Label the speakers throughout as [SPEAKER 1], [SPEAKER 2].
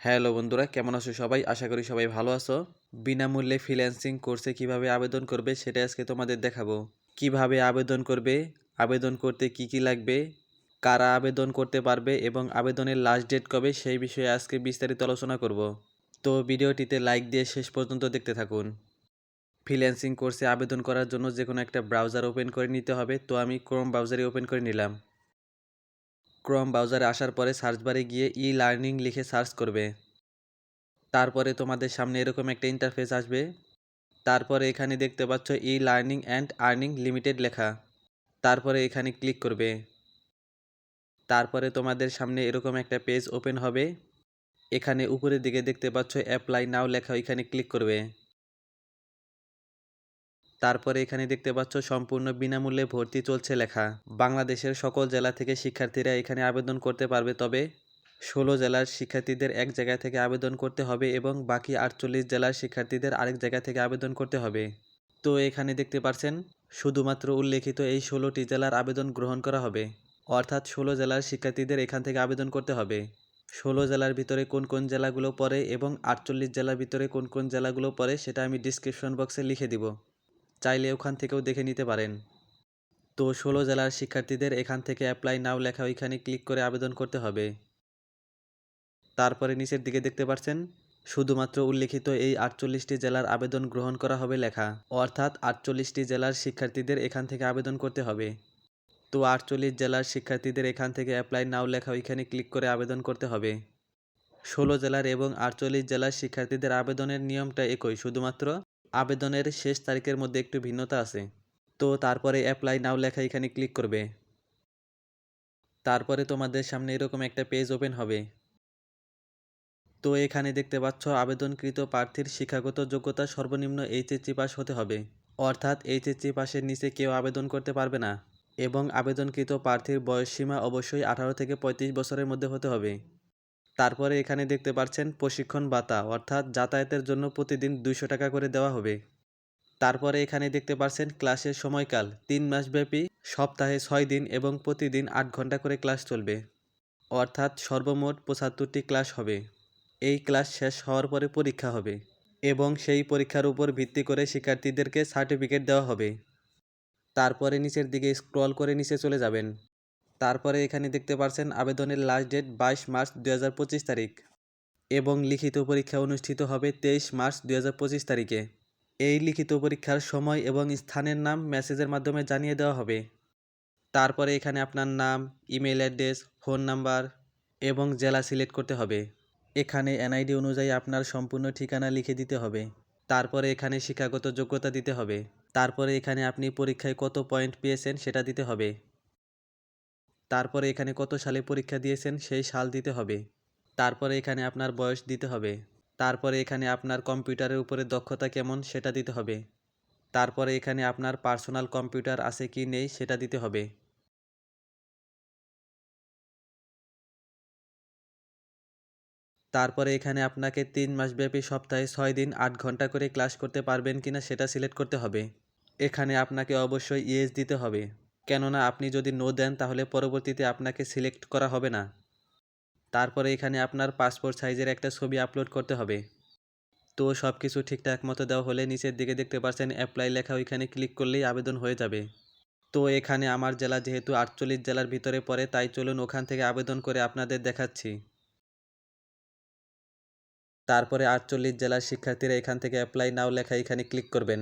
[SPEAKER 1] Hello বন্ধুরা, কেমন আছো সবাই? আশা করি সবাই ভালো আছো। বিনামূল্যে ফ্রিল্যান্সিং কোর্সে কীভাবে আবেদন করবে সেটা আজকে তোমাদের দেখাবো। কীভাবে আবেদন করবে, আবেদন করতে কি কি লাগবে, কারা আবেদন করতে পারবে এবং আবেদনের লাস্ট ডেট কবে সেই বিষয়ে আজকে বিস্তারিত আলোচনা করব। তো ভিডিওটিতে লাইক দিয়ে শেষ পর্যন্ত দেখতে থাকুন। ফ্রিল্যান্সিং কোর্সে আবেদন করার জন্য যে কোনো একটা ব্রাউজার ওপেন করে নিতে হবে। তো আমি ক্রোম ব্রাউজারে ওপেন করে নিলাম। ক্রোম ব্রাউজারে আসার পরে সার্চ বারে গিয়ে ই লার্নিং লিখে সার্চ করবে। তারপরে তোমাদের সামনে এরকম একটা ইন্টারফেস আসবে। তারপরে এখানে দেখতে পাচ্ছ e learning and earning limited লেখা। তারপরে এখানে ক্লিক করবে। তারপরে তোমাদের সামনে এরকম একটা পেজ ওপেন হবে। এখানে উপরের দিকে দেখতে পাচ্ছ অ্যাপ্লাই নাও লেখা, ওইখানে ক্লিক করবে। তারপরে এখানে দেখতে পাচ্ছ সম্পূর্ণ বিনামূল্যে ভর্তি চলছে লেখা। বাংলাদেশের সকল জেলা থেকে শিক্ষার্থীরা এখানে আবেদন করতে পারবে, তবে ষোলো জেলার শিক্ষার্থীদের এক জায়গা থেকে আবেদন করতে হবে এবং বাকি আটচল্লিশ জেলার শিক্ষার্থীদের আরেক জায়গা থেকে আবেদন করতে হবে। তো এখানে দেখতে পাচ্ছেন শুধুমাত্র উল্লেখিত এই ষোলোটি জেলার আবেদন গ্রহণ করা হবে। অর্থাৎ ষোলো জেলার শিক্ষার্থীদের এখান থেকে আবেদন করতে হবে। ষোলো জেলার ভিতরে কোন কোন জেলাগুলো পড়ে এবং আটচল্লিশ জেলার ভিতরে কোন কোন জেলাগুলো পড়ে সেটা আমি ডিসক্রিপশন বক্সে লিখে দিব। চাইলে ওখান থেকেও দেখে নিতে পারেন। তো ষোলো জেলার শিক্ষার্থীদের এখান থেকে অ্যাপ্লাই নাও লেখা ওইখানে ক্লিক করে আবেদন করতে হবে। তারপরে নিচের দিকে দেখতে পাচ্ছেন, শুধুমাত্র উল্লেখিত এই আটচল্লিশটি জেলার আবেদন গ্রহণ করা হবে লেখা। অর্থাৎ আটচল্লিশটি জেলার শিক্ষার্থীদের এখান থেকে আবেদন করতে হবে। তো আটচল্লিশ জেলার শিক্ষার্থীদের এখান থেকে অ্যাপ্লাই নাও লেখা ওইখানে ক্লিক করে আবেদন করতে হবে। ষোলো জেলার এবং আটচল্লিশ জেলার শিক্ষার্থীদের আবেদনের নিয়মটা একই, শুধুমাত্র আবেদনের শেষ তারিখের মধ্যে একটু ভিন্নতা আছে। তো তারপরে অ্যাপ্লাই নাও লেখা এখানে ক্লিক করবে। তারপরে তোমাদের সামনে এরকম একটা পেজ ওপেন হবে। তো এখানে দেখতে পাচ্ছ, আবেদনকৃত প্রার্থীর শিক্ষাগত যোগ্যতা সর্বনিম্ন এইচএসসি পাস হতে হবে। অর্থাৎ এইচএসসি পাসের নিচে কেউ আবেদন করতে পারবে না। এবং আবেদনকৃত প্রার্থীর বয়সসীমা অবশ্যই আঠারো থেকে পঁয়ত্রিশ বছরের মধ্যে হতে হবে। তারপরে এখানে দেখতে পাচ্ছেন প্রশিক্ষণ ভাতা, অর্থাৎ যাতায়াতের জন্য প্রতিদিন দুইশো টাকা করে দেওয়া হবে। তারপরে এখানে দেখতে পাচ্ছেন ক্লাসের সময়কাল, তিন মাসব্যাপী, সপ্তাহে ছয় দিন এবং প্রতিদিন আট ঘণ্টা করে ক্লাস চলবে। অর্থাৎ সর্বমোট পঁচাত্তরটি ক্লাস হবে। এই ক্লাস শেষ হওয়ার পরে পরীক্ষা হবে এবং সেই পরীক্ষার উপর ভিত্তি করে শিক্ষার্থীদেরকে সার্টিফিকেট দেওয়া হবে। তারপরে নিচের দিকে স্ক্রল করে নিচে চলে যাবেন। তারপরে এখানে দেখতে পাচ্ছেন আবেদনের লাস্ট ডেট বাইশ মার্চ দু হাজার পঁচিশ তারিখ এবং লিখিত পরীক্ষা অনুষ্ঠিত হবে তেইশ মার্চ দু হাজার পঁচিশ তারিখে। এই লিখিত পরীক্ষার সময় এবং স্থানের নাম মেসেজের মাধ্যমে জানিয়ে দেওয়া হবে। তারপরে এখানে আপনার নাম ইমেল অ্যাড্রেস ফোন নাম্বার এবং জেলা সিলেক্ট করতে হবে। এখানে এনআইডি অনুযায়ী আপনার সম্পূর্ণ ঠিকানা লিখে দিতে হবে। তারপরে এখানে শিক্ষাগত যোগ্যতা দিতে হবে। তারপরে এখানে আপনি পরীক্ষায় কত পয়েন্ট পেয়েছেন সেটা দিতে হবে। তারপরে এখানে কত সালে পরীক্ষা দিয়েছেন সেই সাল দিতে হবে। তারপরে এখানে আপনার বয়স দিতে হবে। তারপরে এখানে আপনার কম্পিউটারের উপরে দক্ষতা কেমন সেটা দিতে হবে। তারপরে এখানে আপনার পার্সোনাল কম্পিউটার আছে কি নেই সেটা দিতে হবে। তারপরে এখানে আপনাকে তিন মাসব্যাপী সপ্তাহে ছয় দিন আট ঘণ্টা করে ক্লাস করতে পারবেন কিনা সেটা সিলেক্ট করতে হবে। এখানে আপনাকে অবশ্যই ইয়েস দিতে হবে। কেননা আপনি যদি নো দেন, তাহলে পরবর্তীতে আপনাকে সিলেক্ট করা হবে না। তারপরে এখানে আপনার পাসপোর্ট সাইজের একটা ছবি আপলোড করতে হবে। তো সব কিছু ঠিকঠাক মতো দেওয়া হলে নিচের দিকে দেখতে পাচ্ছেন অ্যাপ্লাই লেখা, ওইখানে ক্লিক করলেই আবেদন হয়ে যাবে। তো এখানে আমার জেলা যেহেতু আটচল্লিশ জেলার ভিতরে পড়ে, তাই চলুন ওখান থেকে আবেদন করে আপনাদের দেখাচ্ছি। তারপরে আটচল্লিশ জেলার শিক্ষার্থীরা এখান থেকে অ্যাপ্লাই নাও লেখা, এখানে ক্লিক করবেন।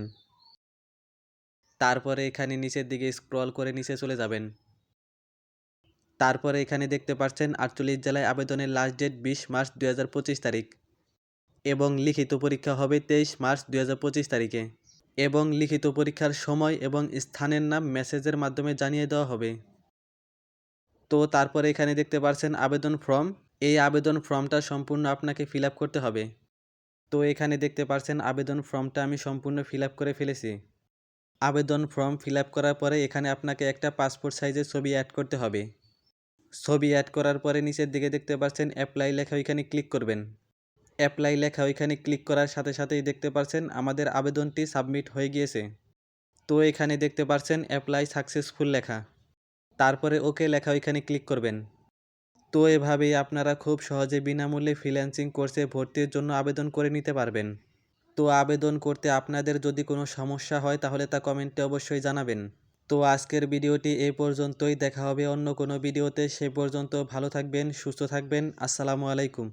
[SPEAKER 1] তারপরে এখানে নিচের দিকে স্ক্রল করে নিচে চলে যাবেন। তারপরে এখানে দেখতে পাচ্ছেন আটচল্লিশ জেলায় আবেদনের লাস্ট ডেট বিশ মার্চ দু হাজার পঁচিশ তারিখ এবং লিখিত পরীক্ষা হবে তেইশ মার্চ দু হাজার পঁচিশ তারিখে এবং লিখিত পরীক্ষার সময় এবং স্থানের নাম মেসেজের মাধ্যমে জানিয়ে দেওয়া হবে। তো তারপরে এখানে দেখতে পাচ্ছেন আবেদন ফর্ম এই আবেদন ফর্মটা সম্পূর্ণ আপনাকে ফিল করতে হবে। তো এখানে দেখতে পাচ্ছেন আবেদন ফর্মটা আমি সম্পূর্ণ ফিল করে ফেলেছি। আবেদন ফর্ম ফিল করার পরে এখানে আপনাকে একটা পাসপোর্ট সাইজের ছবি অ্যাড করতে হবে। ছবি অ্যাড করার পরে নিচের দিকে দেখতে পাচ্ছেন অ্যাপ্লাই লেখা ওইখানে ক্লিক করবেন। অ্যাপ্লাই লেখা ওইখানে ক্লিক করার সাথে সাথেই দেখতে পাচ্ছেন আমাদের আবেদনটি সাবমিট হয়ে গিয়েছে। তো এখানে দেখতে পাচ্ছেন অ্যাপ্লাই সাকসেসফুল লেখা। তারপরে ওকে লেখা ওইখানে ক্লিক করবেন। তো এভাবেই আপনারা খুব সহজে বিনামূল্যে ফ্রিল্যান্সিং কোর্সে ভর্তির জন্য আবেদন করে নিতে পারবেন। তো আবেদন করতে আপনাদের যদি কোনো সমস্যা হয় তাহলে তা কমেন্টে অবশ্যই জানাবেন। তো আজকের ভিডিওটি এ পর্যন্তই। দেখা হবে অন্য কোনো ভিডিওতে। সে পর্যন্ত ভালো থাকবেন, সুস্থ থাকবেন। আসসালামু আলাইকুম।